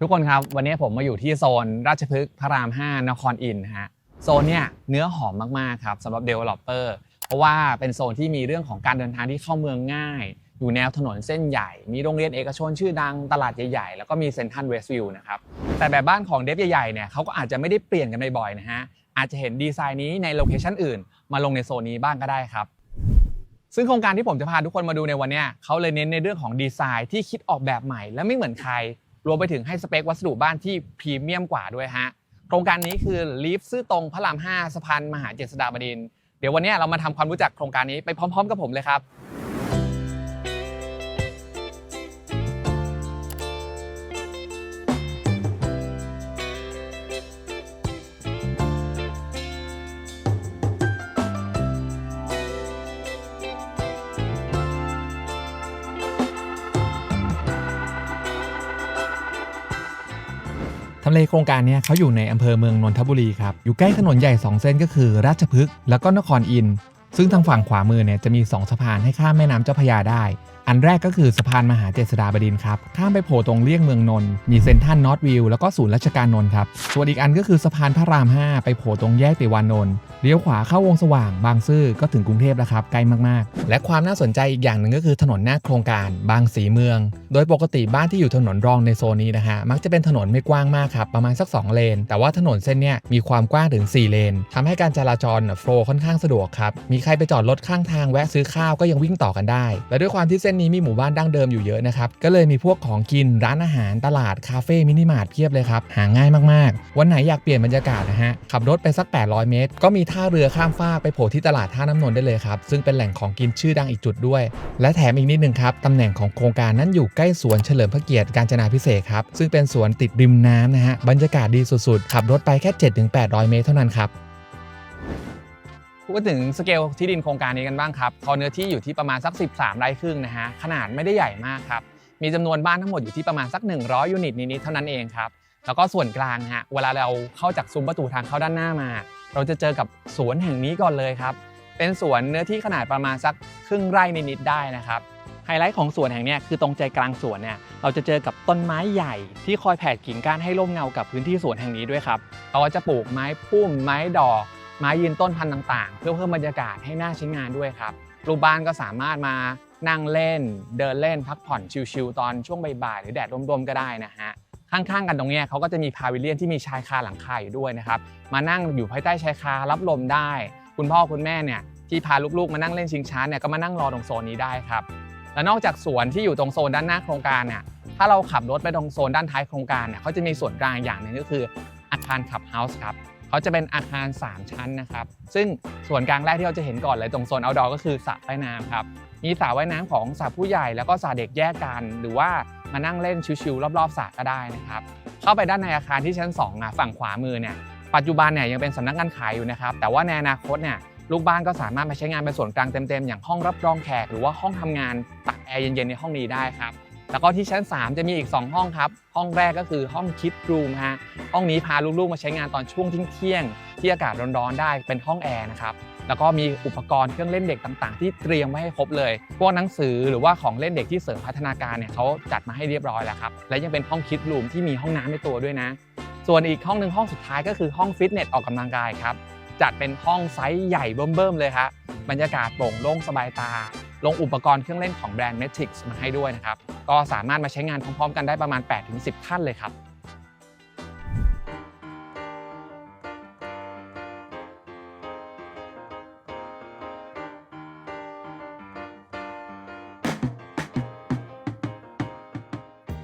ทุกคนครับ วันนี้ผมมาอยู่ที่โซนราชพฤกษ์พระราม 5 นครอินทร์ฮะโซนเนี่ยเนื้อหอมมาก ๆ ครับสำหรับ Developer เพราะว่าเป็นโซนที่มีเรื่องของการเดินทางที่เข้าเมืองง่าย อยู่แนวถนนเส้นใหญ่ มีโรงเรียนเอกชนชื่อดังตลาดใหญ่ๆ แล้วก็มีเซ็นทรัลเวสต์วิวนะครับ แต่แบบบ้านของเดฟใหญ่ๆเนี่ยเขาก็อาจจะไม่ได้เปลี่ยนกันบ่อยๆนะฮะอาจจะเห็นดีไซน์นี้ในโลเคชันอื่น มาลงในโซนนี้บ้างก็ได้ครับซึ่งโครงการที่ผมจะพาทุกคนมาดูในวันนี้เขาเลยเน้นในเรื่องของดีไซน์ที่คิดออกแบบใหม่ และไม่เหมือนใคร รวมไปถึงให้สเปควัสดุบ้านที่พรีเมียมกว่าด้วยฮะโครงการนี้คือลีฟซื่อตรงพระราม 5สะพานมหาเจษฎาบดินทร์เดี๋ยววันนี้เรามาทำความรู้จักโครงการนี้ไปพร้อม ๆ กับผมเลยครับ เลโครงการนี้เขาอยู่ในอำเภอเมืองนนทบุรีครับ อยู่ใกล้ถนนใหญ่ 2 เส้นก็คือราชพฤกษ์แล้วก็นครอินทร์ซึ่งทางฝั่งขวามือเนี่ยจะมี 2 สะพานให้ข้ามแม่น้ำเจ้าพระยาได้ อันแรกก็คือสะพานมหาเจษฎาบดินครับ ข้ามไปโผล่ตรงเลี่ยงเมืองนนท์มีเซ็นทรัลนอตวิวแล้วก็ศูนย์ราชการนนท์ครับ ส่วนอีกอันก็คือสะพานพระราม 5 ไปโผล่ตรงแยกติวานนท์เลี้ยวขวาเข้าวงสว่าง บางซื่อก็ถึงกรุงเทพแล้วครับ ใกล้มากๆ และความน่าสนใจอีกอย่างหนึ่งก็คือถนนหน้าโครงการ บางสีเมือง โดยปกติบ้านที่อยู่ถนนรองในโซนนี้นะฮะมักจะเป็นถนนไม่กว้างมากครับประมาณสัก 2 เลน แต่ว่าถนนเส้นเนี้ยมีความกว้างถึง 4 เลนทำให้การจราจรโฟล์ค่อนข้างสะดวกครับมีใครไปจอดรถข้างทางแวะซื้อข้าวก็ยังวิ่งต่อกันได้ และด้วยความที่เส้นนี้มีหมู่บ้านดั้งเดิมอยู่เยอะนะครับ ก็เลยมีพวกของกินร้านอาหารตลาดคาเฟ่มินิมาร์ทเพียบเลยครับ หาง่ายมากๆ วันไหนอยากเปลี่ยนบรรยากาศนะฮะ ขับรถไปสัก 800 เมตร ก็มีท่าเรือข้ามฟากไปโผล่ที่ตลาดท่าน้ำนนได้เลยครับ ซึ่งเป็นแหล่งของกินชื่อดังอีกจุดด้วย และแถมอีกนิดนึงครับตำแหน่งของโครงการนั้นอยู่ใกล้สวนเฉลิมพระเกียรติกาญจนาพิเศษครับซึ่งเป็นสวนติดริมน้ำนะฮะบรรยากาศดีสุดๆขับรถไปแค่ 7-800 เมตรเท่านั้นครับ พูดถึงสเกลที่ดินโครงการนี้กันบ้างครับพอเนื้อที่อยู่ที่ประมาณสัก 13 ไร่ครึ่งนะฮะขนาดไม่ได้ใหญ่มากครับมีจำนวนบ้านทั้งหมดอยู่ที่ประมาณสัก 100 ยูนิตนิดๆเท่านั้นเองครับแล้วก็ส่วนกลางฮะเวลาเราเข้าจากซุ้มประตูทางเข้าด้านหน้ามา เราจะเจอกับสวนแห่งนี้ก่อนเลยครับ เป็นสวนเนื้อที่ขนาดประมาณสักครึ่งไร่นิดๆได้นะครับไฮไลท์ของสวนแห่งนี้คือตรงใจกลางสวนเนี่ยเราจะเจอกับต้นไม้ใหญ่ที่คอยแผ่กิ่งก้านให้ร่มเงากับพื้นที่สวนแห่งนี้ด้วยครับเราจะปลูกไม้พุ่มไม้ดอก ไม้ยืนต้นพันธุ์ต่างๆ เพื่อเพิ่มบรรยากาศให้หน่าใช้งานด้วยครับลูกบ้านก็สามารถมานั่งเล่น เดินเล่นพักผ่อนชิลๆตอนช่วงบ่ายๆหรือแดดร่มๆก็ได้นะฮะข้างๆกันตรงนี้เขาก็จะมีพาวิเลียนที่มีชายคาหลังคาอยู่ด้วยนะครับมานั่งอยู่ภายใต้ชายคารับลมได้ คุณพ่อคุณแม่เนี่ยที่พาลูกๆมานั่งเล่นชิงช้าเนี่ยก็มานั่งรอตรงโซนนี้ได้ครับและนอกจากสวนที่อยู่ตรงโซนด้านหน้าโครงการเนี่ยถ้าเราขับรถไปตรงโซนด้านท้ายโครงการเนี่ยเขาจะมีส่วนกลางอย่างหนึ่งก็คืออาคารขับเฮาส์ครับ เขาจะเป็นอาคาร 3 ชั้นนะครับ ซึ่งส่วนกลางแรกที่เราจะเห็นก่อนเลยตรงโซนเอาดอก็คือสระว่ายน้ำครับ มีสระว่ายน้ำของสระผู้ใหญ่แล้วก็สระเด็กแยกกัน หรือว่ามานั่งเล่นชิวๆรอบๆสระก็ได้นะครับ เข้าไปด้านในอาคารที่ชั้น2อะฝั่งขวามือเนี่ย ปัจจุบันเนี่ยยังเป็นสำนักงานขายอยู่นะครับ แต่ว่าในอนาคตเนี่ยลูกบ้านก็สามารถมาใช้งานเป็นส่วนกลางเต็มๆอย่างห้องรับรองแขกหรือว่าห้องทำงานตากแอร์เย็นๆในห้องนี้ได้ครับ แล้วก็ที่ชั้น 3 จะมีอีก 2 ห้องครับ ห้องแรกก็คือห้องคิดรูมฮะห้องนี้พาลูกๆมาใช้งานตอนช่วงเที่ยงที่อากาศร้อนๆได้เป็นห้องแอร์นะครับแล้วก็มีอุปกรณ์เครื่องเล่นเด็กต่างๆ ที่เตรียมไว้ให้ครบเลย พวกหนังสือหรือว่าของเล่นเด็กที่เสริมพัฒนาการเนี่ยเขาจัดมาให้เรียบร้อยแล้วครับ และยังเป็นห้องคิดรูมที่มีห้องน้ำในตัวด้วยนะ ส่วนอีกห้องหนึ่งห้องสุดท้ายก็คือห้องฟิตเนสออกกำลังกายครับ จัดเป็นห้องไซส์ใหญ่เบิ่มๆเลยครับบรรยากาศโปร่งโล่งสบายตา ลงอุปกรณ์เครื่องเล่นของแบรนด์ Matrix มาให้ด้วยนะครับ ก็สามารถมาใช้งานพร้อมๆ กันได้ประมาณ 8-10 ท่านเลยครับ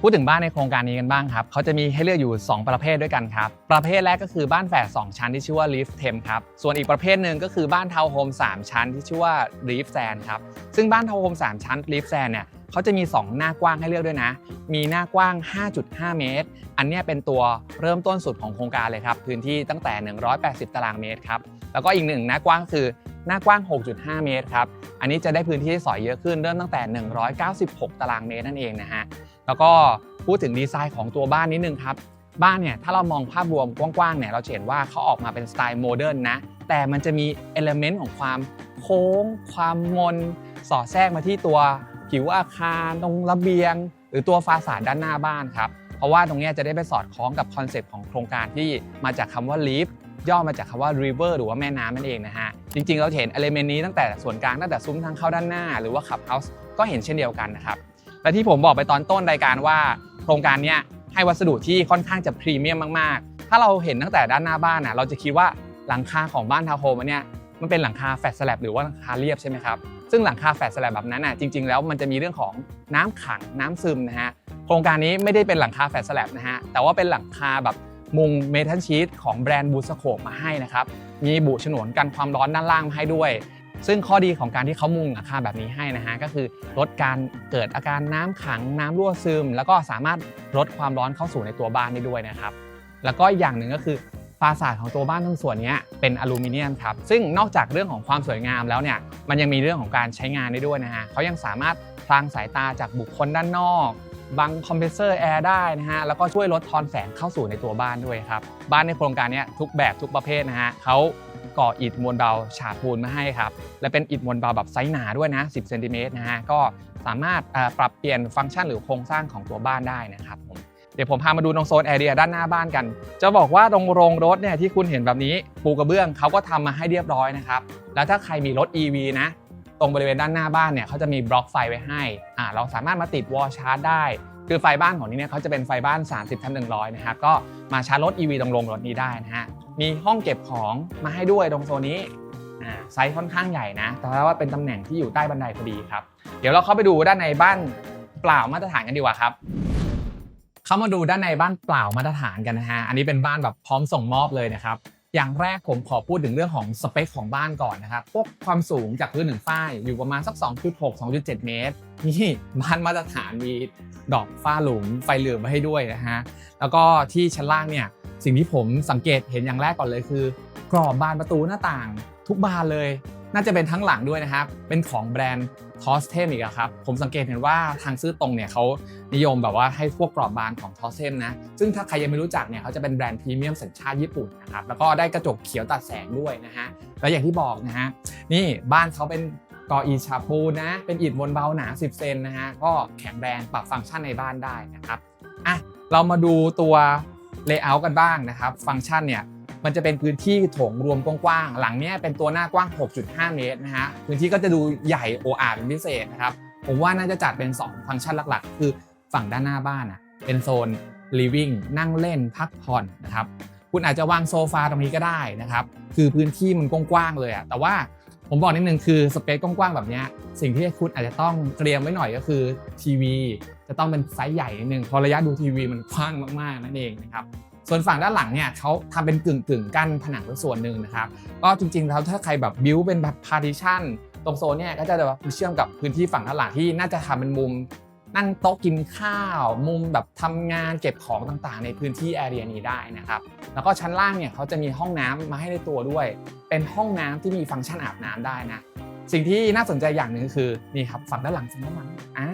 พูดถึงบ้านในโครงการนี้กันบ้างครับเขาจะมีให้เลือกอยู่ 2 ประเภทด้วยกันครับ ประเภทแรกก็คือบ้านแฝด2ชั้นที่ชื่อว่า Leaf t e m ครับ ส่วนอีกประเภทหนึ่งก็คือบ้านทาวน์โฮม3 ชั้นที่ชื่อว่า Leaf Sand ครับ ซึ่งบ้านทาวน์โฮม3 ชั้น Leaf Sand เนี่ยเขาจะมี 2 หน้ากว้างให้เลือกด้วยนะ มีหน้ากว้าง 5.5 เมตร อันนี้เป็นตัวเริ่มต้นสุดของโครงการเลยครับ พื้นที่ตั้งแต่ 180 ตารางเมตรครับ แล้วก็อีกหนึ่งหน้ากว้างคือหน้ากว้าง 6.5 เมตรครับ อันนี้จะได้พื้นที่ให้สอยเยอะขึ้นเริ่มตั้งแต่ 196 ตารางเมตรนั่นเองนะฮะ แล้วก็พูดถึงดีไซน์ของตัวบ้านนิดนึงครับ บ้านเนี่ยถ้าเรามองภาพรวมกว้างๆเนี่ยเราเห็นว่าเขาออกมาเป็นสไตล์โมเดิร์นนะ แต่มันจะมีเอลเมนต์ของความโค้ง ความมน สอดแทรกมาที่ตัวผิวอาคารตรงระเบียง หรือตัวฟาสาดด้านหน้าบ้านครับ เพราะว่าตรงนี้จะได้ไปสอดคล้องกับคอนเซปต์ของโครงการที่มาจากคำว่า live ย่อมาจากคำว่า river หรือว่าแม่น้ำนั่นเองนะฮะ จริงๆ เราเห็น element นี้ตั้งแต่ส่วนกลางตั้งแต่ซุ้มทางเข้าด้านหน้า หรือว่า clubhouse ก็เห็นเช่นเดียวกันนะครับ และที่ผมบอกไปตอนต้นรายการว่า โครงการนี้ให้วัสดุที่ค่อนข้างจะพรีเมียมมากๆ ถ้าเราเห็นตั้งแต่ด้านหน้าบ้านน่ะเราจะคิดว่าหลังคาของบ้านทาวน์โฮมอันเนี่ยมันเป็นหลังคาแฟลตสแลบหรือว่าหลังคาเรียบใช่ไหมครับซึ่งหลังคาแฟลตสแลบแบบนั้นน่ะจริงๆแล้วมันจะมีเรื่องของน้ำขังน้ำซึมนะฮะโครงการนี้ไม่ได้เป็นหลังคาแฟลตสแลบนะฮะแต่ว่าเป็นหลังคาแบบมุงเมทัลชีตของแบรนด์บูสโคปมาให้นะครับมีบุฉนวนกันความร้อนด้านล่างมาให้ด้วย ซึ่งข้อดีของการที่เขามุงหลังคาแบบนี้ให้นะฮะก็คือลดการเกิดอาการน้ำขังน้ำรั่วซึม แล้วก็สามารถลดความร้อนเข้าสู่ในตัวบ้านได้ด้วยนะครับ แล้วก็อย่างหนึ่งก็คือฟาสาดของตัวบ้านทั้งส่วนนี้เป็นอลูมิเนียมครับซึ่งนอกจากเรื่องของความสวยงามแล้วเนี่ยมันยังมีเรื่องของการใช้งานได้ด้วยนะฮะเขายังสามารถพรางสายตาจากบุคคลด้านนอกบังคอมเพรสเซอร์แอร์ได้นะฮะแล้วก็ช่วยลดทอนแสงเข้าสู่ในตัวบ้านด้วยครับ บ้านในโครงการนี้ทุกแบบทุกประเภทนะฮะเขา ก่ออิฐมวลเบาฉาบปูนมาให้ครับ และเป็นอิฐมวลเบาแบบไซส์หนาด้วยนะ 10 เซนติเมตรนะฮะ ก็สามารถปรับเปลี่ยนฟังก์ชันหรือโครงสร้างของตัวบ้านได้นะครับผม เดี๋ยวผมพามาดูตรงโซนแอเรียด้านหน้าบ้านกัน จะบอกว่าตรงโรงรถเนี่ยที่คุณเห็นแบบนี้ปูกระเบื้องเขาก็ทำมาให้เรียบร้อยนะครับ แล้วถ้าใครมีรถ EV นะ ตรงบริเวณด้านหน้าบ้านเนี่ยเขาจะมีบล็อกไฟไว้ให้ อ่าเราสามารถมาติดวอลชาร์จได้คือไฟบ้านของนี้เนี่ยเขาจะเป็นไฟบ้าน 30ทับ100 นะครับ ก็มาชาร์จรถ EV ตรงโรงรถนี้ได้นะฮะ มีห้องเก็บของมาให้ด้วยตรงโซนนี้ไซส์ค่อนข้างใหญ่นะ แต่ว่าเป็นตำแหน่งที่อยู่ใต้บันไดพอดีครับ เดี๋ยวเราเข้าไปดูด้านในบ้านเปล่ามาตรฐานกันดีกว่าครับ เข้ามาดูด้านในบ้านเปล่ามาตรฐานกันนะฮะ อันนี้เป็นบ้านแบบพร้อมส่งมอบเลยนะครับ อย่างแรกผมขอพูดถึงเรื่องของสเปคของบ้านก่อนนะครับ พวกความสูงจากพื้นถึงฝ้าอยู่ประมาณสัก 2.6 2.7 เมตร นี่บ้านมาตรฐานมีดอกฝ้าหลุมไฟเหลืองมาให้ด้วยนะฮะ แล้วก็ที่ชั้นล่างเนี่ย สิ่งที่ผมสังเกตเห็นอย่างแรกก่อนเลยคือ กรอบบานประตูหน้าต่าง ทุกบานเลย น่าจะเป็นทั้งหลังด้วยนะครับ เป็นของแบรนด์ทอสเทมอีกครับ ผมสังเกตเห็นว่าทางซื้อตรงเนี่ยเขานิยมแบบว่าให้พวกกรอบบานของทอสเทมนะ ซึ่งถ้าใครยังไม่รู้จักเนี่ยเขาจะเป็นแบรนด์พรีเมียมสัญชาติญี่ปุ่นนะครับ แล้วก็ได้กระจกเขียวตัดแสงด้วยนะฮะ แล้วอย่างที่บอกนะฮะ นี่บ้านเขาเป็นกออีชาปูนะ เป็นอิฐมวลเบาหนา 10 เซนนะฮะ ก็แข็งแรงปรับฟังก์ชันในบ้านได้นะครับ อะ เรามาดูตัว เลเยอร์กันบ้างนะครับ ฟังก์ชันเนี่ยมันจะเป็นพื้นที่โถงรวมกว้างๆ หลังเนี้ยเป็นตัวหน้ากว้าง 6.5 เมตรนะฮะ พื้นที่ก็จะดูใหญ่โออาเป็นพิเศษนะครับ ผมว่าน่าจะจัดเป็น 2 ฟังก์ชันหลักๆ คือฝั่งด้านหน้าบ้านอะเป็นโซน living นั่งเล่นพักผ่อนนะครับ คุณอาจจะวางโซฟาตรงนี้ก็ได้นะครับ คือพื้นที่มันกว้างๆเลยอะแต่ว่า ผมบอกนิดนึงคือสเปซกว้างๆแบบนี้สิ่งที่คุณอาจจะต้องเตรียมไว้หน่อยก็คือทีวีจะต้องเป็นไซส์ใหญ่นิดนึงเพราะระยะดูทีวีมันกว้างมากๆนั่นเองนะครับส่วนฝั่งด้านหลังเนี่ยเขาทำเป็นกึ่งกึ่งกั้นผนังเป็นส่วนหนึ่งนะครับก็จริงๆแล้วถ้าใครแบบบิวเป็นแบบพาร์ติชันตรงโซนเนี่ยก็จะแบบเชื่อมกับพื้นที่ฝั่งด้านหลังที่น่าจะทำเป็นมุม นั่งโต๊ะกินข้าว มุมแบบทำงานเก็บของต่างๆ ในพื้นที่แอเรียนี้ได้นะครับแล้วก็ชั้นล่างเนี่ยเขาจะมีห้องน้ำมาให้ในตัวด้วย เป็นห้องน้ำที่มีฟังก์ชันอาบน้ำได้นะสิ่งที่น่าสนใจอย่างหนึ่งคือนี่ครับฝั่งด้านหลังฝั่งด้านหลังอ่า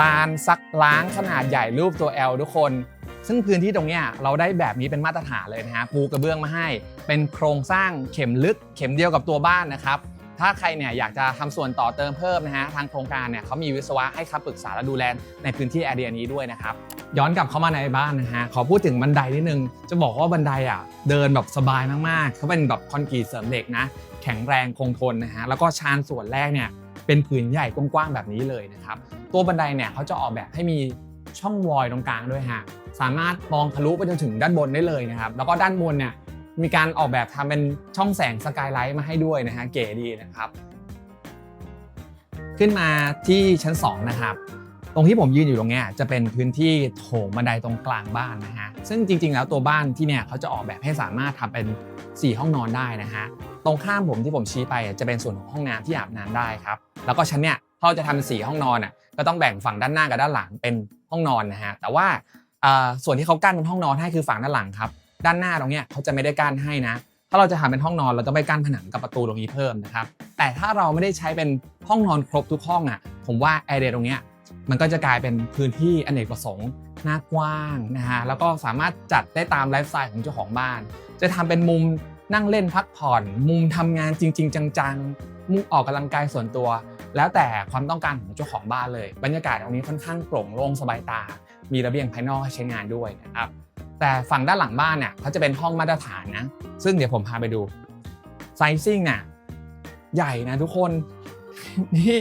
ลานซักล้างขนาดใหญ่รูปตัว L ทุกคน ซึ่งพื้นที่ตรงนี้เราได้แบบนี้เป็นมาตรฐานเลยนะฮะปูกระเบื้องมาให้ เป็นโครงสร้างเข็มลึกเข็มเดียวกับตัวบ้านนะครับ ถ้าใครเนี่ยอยากจะทำส่วนต่อเติมเพิ่มนะฮะทางโครงการเนี่ยเขามีวิศวะให้คำปรึกษาและดูแลในพื้นที่แอเรียนี้ด้วยนะครับย้อนกลับเข้ามาในบ้านนะฮะขอพูดถึงบันไดนิดนึง จะบอกว่าบันไดอะเดินแบบสบายมากๆเขาเป็นแบบคอนกรีตเสริมเหล็กนะแข็งแรงคงทนนะฮะแล้วก็ชานส่วนแรกเนี่ยเป็นผืนใหญ่กว้างๆแบบนี้เลยนะครับตัวบันไดเนี่ยเขาจะออกแบบให้มีช่องวอยตรงกลางด้วยฮะสามารถมองทะลุไปจนถึงด้านบนได้เลยนะครับแล้วก็ด้านบนเนี่ย มีการออกแบบทำเป็นช่องแสงสกายไลท์มาให้ด้วยนะฮะเก๋ดีนะครับ ขึ้นมาที่ชั้น 2 นะครับ ตรงที่ผมยืนอยู่ตรงนี้จะเป็นพื้นที่โถงบันไดตรงกลางบ้านนะฮะซึ่งจริง ๆ แล้วตัวบ้านที่เนี่ยเขาจะออกแบบให้สามารถทำเป็น 4 ห้องนอนได้นะฮะตรงข้ามผมที่ผมชี้ไปจะเป็นส่วนของห้องน้ำที่อาบน้ำได้ครับแล้วก็ชั้นเนี่ยเราจะทำเป็น4ห้องนอนอะก็ต้องแบ่งฝั่งด้านหน้ากับด้านหลังเป็นห้องนอนนะฮะแต่ว่าส่วนที่เขากั้นเป็นห้องนอนให้คือฝั่งด้านหลังครับ ด้านหน้าตรงเนี้ยเขาจะไม่ได้กั้นให้นะ ถ้าเราจะทำเป็นห้องนอนเราจะไม่กั้นผนังกับประตูตรงนี้เพิ่มนะครับ แต่ถ้าเราไม่ได้ใช้เป็นห้องนอนครบทุกห้องอะ ผมว่าแอร์เดตรงเนี้ยมันก็จะกลายเป็นพื้นที่อเนกประสงค์หน้ากว้างนะฮะ แล้วก็สามารถจัดได้ตามไลฟ์สไตล์ของเจ้าของบ้าน จะทำเป็นมุมนั่งเล่นพักผ่อน มุมทำงานจริง ๆ จังๆ มุมออกกำลังกายส่วนตัว แล้วแต่ความต้องการของเจ้าของบ้านเลย บรรยากาศตรงนี้ค่อนข้างโปร่งโล่งสบายตา มีระเบียงภายนอกให้ใช้งานด้วยนะครับ แต่ฝั่งด้านหลังบ้านเนี่ยเขาจะเป็นห้องมาตรฐานนะ ซึ่งเดี๋ยวผมพาไปดูไซซิ่งเนี่ยใหญ่นะทุกคน นี่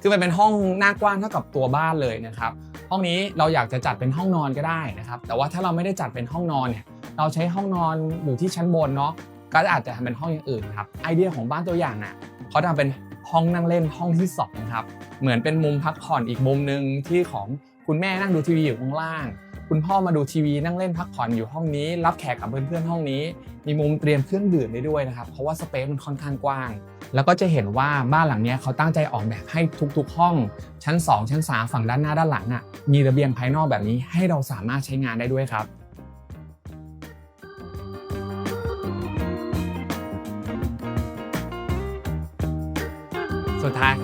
คือมันเป็นห้องหน้ากว้างเท่ากับตัวบ้านเลยนะครับ ห้องนี้เราอยากจะจัดเป็นห้องนอนก็ได้นะครับ แต่ว่าถ้าเราไม่ได้จัดเป็นห้องนอนเนี่ยเราใช้ห้องนอนอยู่ที่ชั้นบนเนาะก็อาจจะทำเป็นห้องอย่างอื่นครับไอเดียของบ้านตัวอย่างน่ะเขาทำเป็นห้องนั่งเล่นห้องที่สองครับเหมือนเป็นมุมพักผ่อนอีกมุมหนึ่งที่ของคุณแม่นั่งดูทีวีอยู่ข้างล่าง คุณพ่อมาดูทีวีนั่งเล่นพักผ่อนอยู่ห้องนี้ รับแขกกับเพื่อนๆห้องนี้ มีมุมเตรียมเครื่องดื่มได้ด้วยนะครับ เพราะว่าสเปซมันค่อนข้างกว้าง แล้วก็จะเห็นว่าบ้านหลังนี้เขาตั้งใจออกแบบให้ทุกๆห้อง ชั้น 2 ชั้น 3 ฝั่งด้านหน้าด้านหลังอะมีระเบียงภายนอกแบบนี้ให้เราสามารถใช้งานได้ด้วยครับ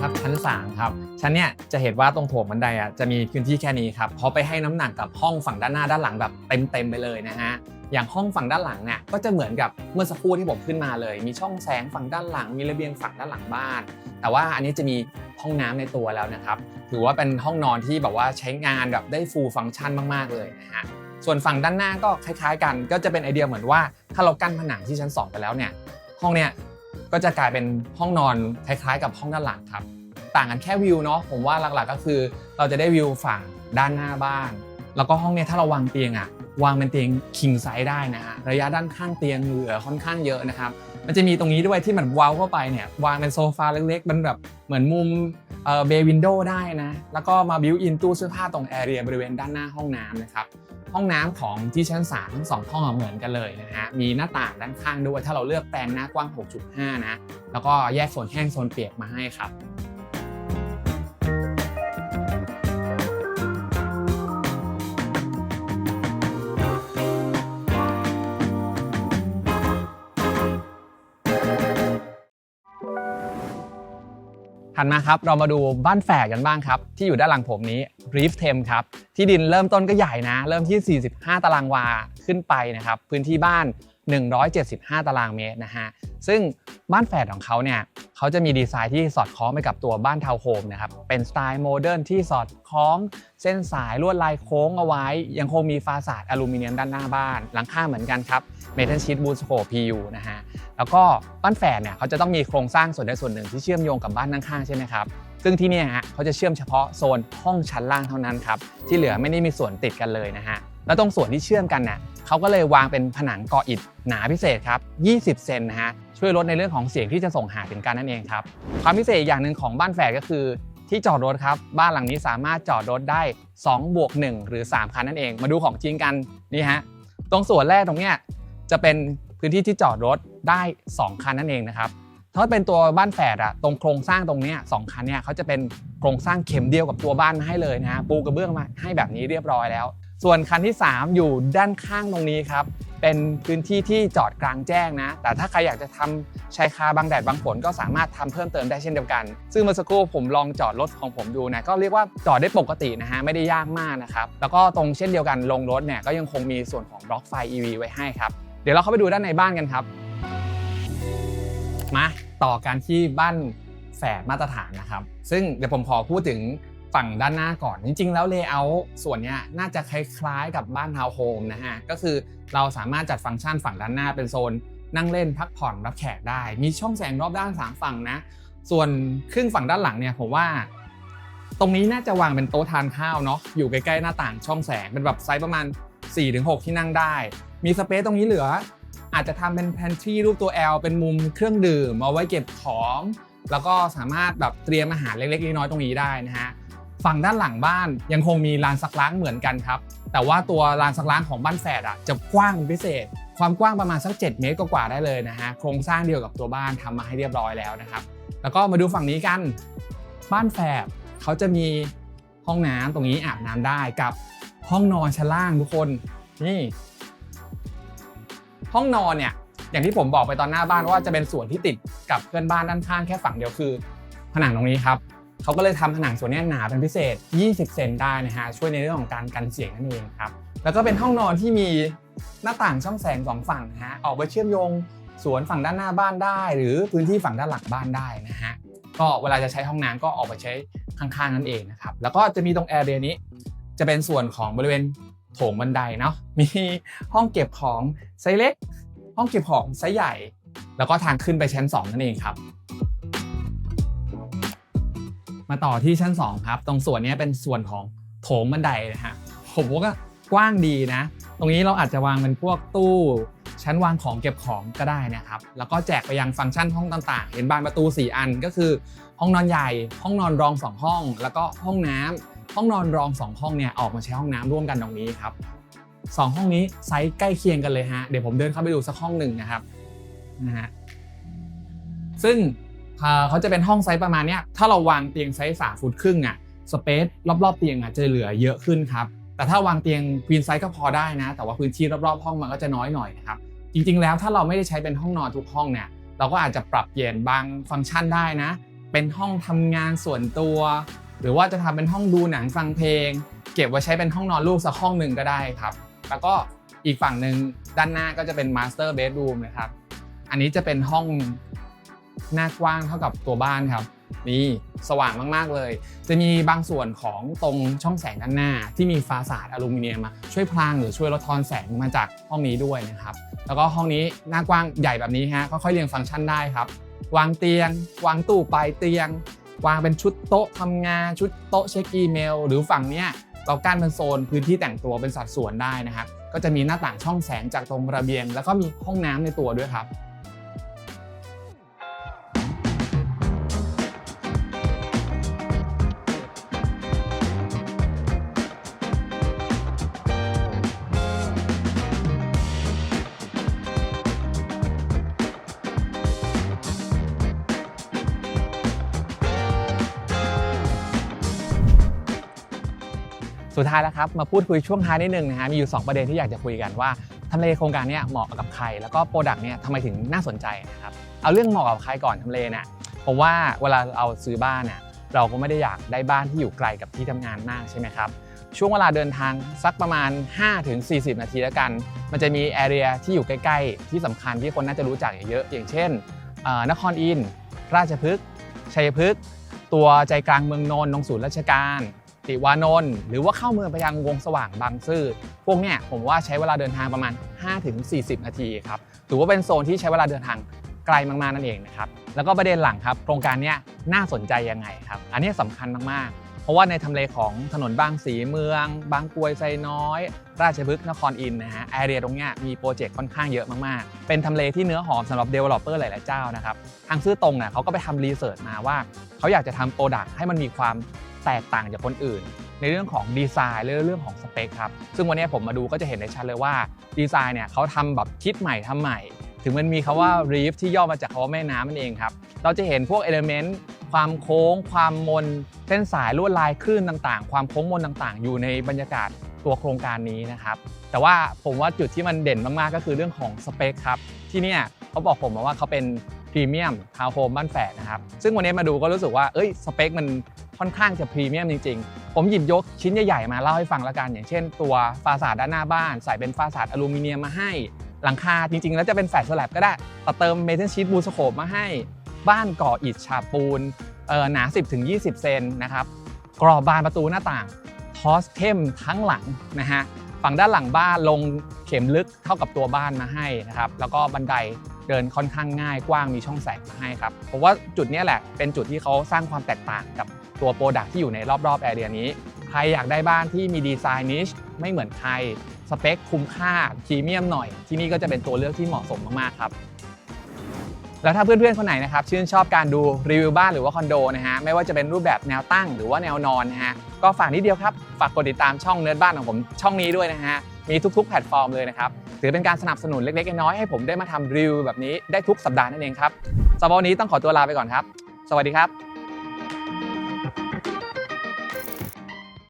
ครับชั้น3ครับชั้นเนี้ยจะเห็นว่าตรงโถงบันไดอะจะมีพื้นที่แค่นี้ครับเพราะไปให้น้ำหนักกับห้องฝั่งด้านหน้าด้านหลังแบบเต็มๆไปเลยนะฮะอย่างห้องฝั่งด้านหลังเนี่ยก็จะเหมือนกับเมื่อสักครู่ที่ผมขึ้นมาเลย มีช่องแสงฝั่งด้านหลัง มีระเบียงฝั่งด้านหลังบ้าน แต่ว่าอันนี้จะมีห้องน้ำในตัวแล้วนะครับถือว่าเป็นห้องนอนที่แบบว่าใช้งานแบบได้ฟูลฟังก์ชันมากๆเลยนะฮะส่วนฝั่งด้านหน้าก็คล้ายๆ กัน ก็จะเป็นไอเดียเหมือนว่าถ้าเรากั้นผนังที่ชั้นสองไปแล้วเนี่ยห้องเนี้ย ก็จะกลายเป็นห้องนอนคล้ายๆ กับห้องด้านหลังครับ ต่างกันแค่วิวเนาะผมว่าหลักๆก็คือ เราจะได้วิวฝั่งด้านหน้าบ้าน แล้วก็ห้องเนี้ยถ้าเราวางเตียงอะวางเป็นเตียง king size ได้นะฮะระยะด้านข้างเตียงเหลือค่อนข้างเยอะนะครับมันจะมีตรงนี้ด้วยที่มันเว้าเข้าไปเนี่ยวางเป็นโซฟาเล็กๆมันแบบเหมือนมุมเอ่อเบย์วินโดว์ได้นะ แล้วก็มาบิวอินตู้เสื้อผ้าตรงแอเรียบริเวณด้านหน้าห้องน้ำนะครับ ห้องน้ำของที่ชั้น3ทั้งสองห้องเหมือนกันเลยนะฮะมีหน้าต่างด้านข้างด้วย ถ้าเราเลือกแปลงหน้ากว้าง 6.5 นะ แล้วก็แยกโซนแห้งโซนเปียกมาให้ครับ ถัดมาครับเรามาดูบ้านแฝกกันบ้างครับ ที่อยู่ด้านหลังผมนี้รีฟเทมครับ ที่ดินเริ่มต้นก็ใหญ่นะ เริ่มที่ 45 ตารางวาขึ้นไปนะครับ พื้นที่บ้าน 175 ตารางเมตรนะฮะ ซึ่งบ้านแฝดของเขาเนี่ยเขาจะมีดีไซน์ที่สอดคล้องไปกับตัวบ้านทาวน์โฮมนะครับ เป็นสไตล์โมเดิร์นที่สอดคล้องเส้นสายลวดลายโค้งเอาไว้ ยังคงมีฟาสาดอลูมิเนียมด้านหน้าบ้าน หลังคาเหมือนกันครับเมทัลชีตบูสโคพียูนะฮะ แล้วก็บ้านแฝดเนี่ยเขาจะต้องมีโครงสร้างส่วนใดส่วนหนึ่งที่เชื่อมโยงกับบ้านข้างๆใช่ไหมครับซึ่งที่นี่ฮะเขาจะเชื่อมเฉพาะโซนห้องชั้นล่างเท่านั้นครับที่เหลือไม่ได้มีส่วนติดกันเลยนะฮะ แล้วตรงส่วนที่เชื่อมกันน่ะเขาก็เลยวางเป็นผนังก่ออิฐหนาพิเศษครับ 20 เซนนะฮะ ช่วยลดในเรื่องของเสียงที่จะส่งหาถึงกันนั่นเองครับ ความพิเศษอีกอย่างหนึ่งของบ้านแฝดก็คือที่จอดรถครับ บ้านหลังนี้สามารถจอดรถได้2บวก1หรือ 3 คันนั่นเอง มาดูของจริงกันนี่ฮะ ตรงส่วนแรกตรงเนี้ยจะเป็นพื้นที่ที่จอดรถได้ 2 คันนั่นเองนะครับถ้าเป็นตัวบ้านแฝดอะตรงโครงสร้างตรงเนี้ยสองคันเนี่ยเขาจะเป็นโครงสร้างเข็มเดียวกับตัวบ้านมาให้เลยนะฮะปูกระเบื้องมาให้แบบนี้เรียบร้อยแล้ว ส่วนคันที่ 3 อยู่ด้านข้างตรงนี้ครับ เป็นพื้นที่ที่จอดกลางแจ้งนะ แต่ถ้าใครอยากจะทำชายคาบังแดดบังฝนก็สามารถทำเพิ่มเติมได้เช่นเดียวกัน ซึ่งเมื่อสักครู่ผมลองจอดรถของผมดูนะ ก็เรียกว่าจอดได้ปกตินะฮะ ไม่ได้ยากมากนะครับ แล้วก็ตรงเช่นเดียวกันลงรถเนี่ยก็ยังคงมีส่วนของบล็อกไฟ EV ไว้ให้ครับ เดี๋ยวเราเข้าไปดูด้านในบ้านกันครับ มาต่อกันที่บ้านแฝดมาตรฐานนะครับ ซึ่งเดี๋ยวผมขอพูดถึง ฝั่งด้านหน้าก่อน จริง ๆ แล้วเลเยอร์ส่วนนี้น่าจะคล้ายๆ กับบ้านทาวน์โฮมนะฮะ ก็คือเราสามารถจัดฟังก์ชันฝั่งด้านหน้าเป็นโซน นั่งเล่นพักผ่อนรับแขกได้ มีช่องแสงรอบด้าน3ฝั่งนะ ส่วนครึ่งฝั่งด้านหลังเนี่ยผมว่า ตรงนี้น่าจะวางเป็นโต๊ะทานข้าวเนาะ อยู่ใกล้ๆหน้าต่างช่องแสงเป็นแบบไซส์ประมาณ 4-6 ที่นั่งได้ มีสเปซตรงนี้เหลือ อาจจะทำเป็นแพนทรีรูปตัว L เป็นมุมเครื่องดื่มเอาไว้เก็บของแล้วก็สามารถแบบเตรียมอาหารเล็กๆน้อยๆตรงนี้ได้นะฮะ ฝั่งด้านหลังบ้านยังคงมีลานซักล้างเหมือนกันครับ แต่ว่าตัวลานซักล้างของบ้านแฝดอะจะกว้างพิเศษ ความกว้างประมาณสัก 7 เมตรกว่าได้เลยนะฮะ โครงสร้างเดียวกับตัวบ้านทำมาให้เรียบร้อยแล้วนะครับ แล้วก็มาดูฝั่งนี้กัน บ้านแฝดเขาจะมีห้องน้ำตรงนี้อาบน้ำได้กับห้องนอนชั้นล่างทุกคน นี่ ห้องนอนเนี่ยอย่างที่ผมบอกไปตอนหน้าบ้านว่าจะเป็นส่วนที่ติดกับเพื่อนบ้านด้านข้างแค่ฝั่งเดียวคือ ผนังตรงนี้ครับ เขาก็เลยทำผนังส่วนนี้หนาเป็นพิเศษ 20 เซนได้นะฮะช่วยในเรื่องของการกันเสียงนั่นเองครับแล้วก็เป็นห้องนอนที่มีหน้าต่างช่องแสงสองฝั่งนะฮะออกไปเชื่อมโยงสวนฝั่งด้านหน้าบ้านได้ หรือพื้นที่ฝั่งด้านหลังบ้านได้นะฮะก็เวลาจะใช้ห้องน้ำก็ออกไปใช้ข้างๆนั่นเองนะครับแล้วก็จะมีตรงแอร์เรียนี้ จะเป็นส่วนของบริเวณโถงบันไดเนาะมีห้องเก็บของไซส์เล็ก ห้องเก็บของไซส์ใหญ่ แล้วก็ทางขึ้นไปชั้น 2 นั่นเองครับ มาต่อที่ชั้น 2 ครับ ตรงส่วนนี้เป็นส่วนของโถงบันไดนะฮะผมว่าก็กว้างดีนะ ตรงนี้เราอาจจะวางเป็นพวกตู้ชั้นวางของเก็บของก็ได้นะครับ แล้วก็แจกไปยังฟังก์ชันห้องต่างๆ เห็นบานประตู 4 อันก็คือ ห้องนอนใหญ่ ห้องนอนรอง 2 ห้อง แล้วก็ห้องน้ำห้องนอนรอง 2 ห้องเนี่ยออกมาใช้ห้องน้ำร่วมกันตรงนี้ครับสองห้องนี้ไซส์ใกล้เคียงกันเลยฮะ เดี๋ยวผมเดินเข้าไปดูสักห้องหนึ่งนะครับนะฮะซึ่ง เขาจะเป็นห้องไซส์ประมาณนี้ถ้าเราวางเตียงไซส์สาฟุตครึ่งอะสเปซรอบๆเตียงอะจะเหลือเยอะขึ้นครับแต่ถ้าวางเตียงควีนไซส์ก็พอได้นะ แต่ว่าพื้นที่รอบๆห้องมันก็จะน้อยหน่อยนะครับจริงๆแล้วถ้าเราไม่ได้ใช้เป็นห้องนอนทุกห้องเนี่ยเราก็อาจจะปรับเปลี่ยนบางฟังก์ชันได้นะ เป็นห้องทำงานส่วนตัว หรือว่าจะทำเป็นห้องดูหนังฟังเพลง เก็บไว้ใช้เป็นห้องนอนลูกสักห้องหนึ่งก็ได้ครับ แล้วก็อีกฝั่งหนึ่งด้านหน้าก็จะเป็นมาสเตอร์เบดรูมนะครับ อันนี้จะเป็นห้อง หน้ากว้างเท่ากับตัวบ้านครับนี่สว่างมาก ๆ เลย จะมีบางส่วนของตรงช่องแสงด้านหน้า ที่มีฟาสาดอลูมิเนียมมาช่วยพรางหรือช่วยลดทอนแสงมาจากห้องนี้ด้วยนะครับ แล้วก็ห้องนี้หน้ากว้างใหญ่แบบนี้ฮะค่อยๆเรียงฟังก์ชันได้ครับ วางเตียง วางตู้ปลายเตียง วางเป็นชุดโต๊ะทำงาน ชุดโต๊ะเช็คอีเมล หรือฝั่งเนี้ยเรากั้นเป็นโซนพื้นที่แต่งตัวเป็นสัดส่วนได้นะครับก็จะมีหน้าต่างช่องแสงจากตรงระเบียง แล้วก็มีห้องน้ำในตัวด้วยครับ สุดท้ายแล้วครับมาพูดคุยช่วงท้ายนิดนึงนะฮะมีอยู่ 2 ประเด็นที่อยากจะคุยกันว่าทำเลโครงการเนี้เหมาะกับใคร แล้วก็โปรดักต์เนี่ยทำไมถึงน่าสนใจนะครับเอาเรื่องเหมาะกับใครก่อนทำเลเนี่ยผมว่าเวลาเราซื้อบ้านเนี่ยเราก็ไม่ได้อยากได้บ้านที่อยู่ไกลกับที่ทำงานมากใช่ไหมครับช่วงเวลาเดินทางสักประมาณ 5-40 นาทีแล้วกัน มันจะมีแอเรียที่อยู่ใกล้ๆ ที่สำคัญที่คนน่าจะรู้จักเยอะๆอย่างเช่น นครอินทร์ราชพฤกษ์ชัยพฤกษ์ตัวใจกลางเมืองนนท์ตรงศูนย์ราชการ ติวานนท์หรือว่าเข้าเมืองไปยังวงสว่างบางซื่อพวกเนี้ยผมว่าใช้เวลาเดินทางประมาณ 5-40 นาทีครับถือว่าเป็นโซนที่ใช้เวลาเดินทางไกลมากๆนั่นเองนะครับแล้วก็ประเด็นหลังครับ โครงการเนี้ยน่าสนใจยังไงครับ อันนี้สำคัญมากๆ เพราะว่าในทำเลของถนนบางสีเมือง บางกรวยไซน้อย ราชพฤกษ์นครอินทร์นะฮะแอเรียตรงเนี้ยมีโปรเจกต์ค่อนข้างเยอะมากๆ เป็นทำเลที่เนื้อหอมสำหรับ Developer หลายๆเจ้านะครับทางซื้อตรงเนี่ยเขาก็ไปทำรีเสิร์ชมาว่า เขาอยากจะทำโปรดักต์ให้มันมีความ แตกต่างจากคนอื่น ในเรื่องของดีไซน์และเรื่องของสเปคครับซึ่งวันนี้ผมมาดูก็จะเห็นได้ชัดเลยว่าดีไซน์เนี่ยเขาทำแบบคิดใหม่ทำใหม่ ถึงมันมีคาว่า reef ที่ย่อมาจากคาว่าแม่น้ำนั่นเองครับเราจะเห็นพวกเอลเมนต์ความโค้ง ความมน เส้นสายลวดลายคลื่นต่างๆ ความโค้งมนต่างๆ อยู่ในบรรยากาศตัวโครงการนี้นะครับ แต่ว่าผมว่าจุดที่มันเด่นมากๆ ก็คือเรื่องของสเปคครับ ที่เนี่ยเขาบอกผมมาว่าเขาเป็น พรีเมียมทาวน์โฮมบ้านแฝดนะครับ ซึ่งวันนี้มาดูก็รู้สึกว่า เอ้ย สเปคมันค่อนข้างจะพรีเมียมจริง ๆ ผมหยิบยกชิ้นใหญ่ๆมาเล่าให้ฟังล้วกัน อย่างเช่นตัวฟาสาดด้านหน้าบ้าน ใส่เป็นฟาสาดอลูมิเนียมมาให้ หลังคาจริง ๆ แล้วจะเป็นแฟลตสแลบก็ได้ต่เติมเมทัลชีตบูสโคปมาให้ บ้านก่ออิฐฉาบปูนเอ่อหนา 10-20 เซนนะครับ กรอบบานประตูหน้าต่าง ทอสเข้มทั้งหลังนะฮะ ฝั่งด้านหลังบ้านลงเข็มลึกเท่ากับตัวบ้านมาให้นะครับ แล้วก็บันได เดินค่อนข้างง่ายกว้างมีช่องแสงมาให้ครับผมว่าจุดนี้แหละเป็นจุดที่เขาสร้างความแตกต่างกับตัวโปรดักที่อยู่ในรอบๆแอเรียนี้ ใครอยากได้บ้านที่มีดีไซน์นิชไม่เหมือนใคร สเปคคุ้มค่าพรีเมียมหน่อย ที่นี่ก็จะเป็นตัวเลือกที่เหมาะสมมากๆครับแล้วถ้าเพื่อนๆ คนไหนนะครับชื่นชอบการดูรีวิวบ้านหรือว่าคอนโดนะฮะไม่ว่าจะเป็นรูปแบบแนวตั้งหรือว่าแนวนอนนะฮะก็ฝากนิดเดียวครับ ฝากกดติดตามช่องเนิร์ดบ้านของผมช่องนี้ด้วยนะฮะ มีทุก ๆ แพลตฟอร์มเลยนะครับถือเป็นการสนับสนุนเล็กๆน้อยๆให้ผมได้มาทำรีวิวแบบนี้ได้ทุกสัปดาห์นั่นเองครับสำหรับวันนี้ต้องขอตัวลาไปก่อนครับ สวัสดีครับ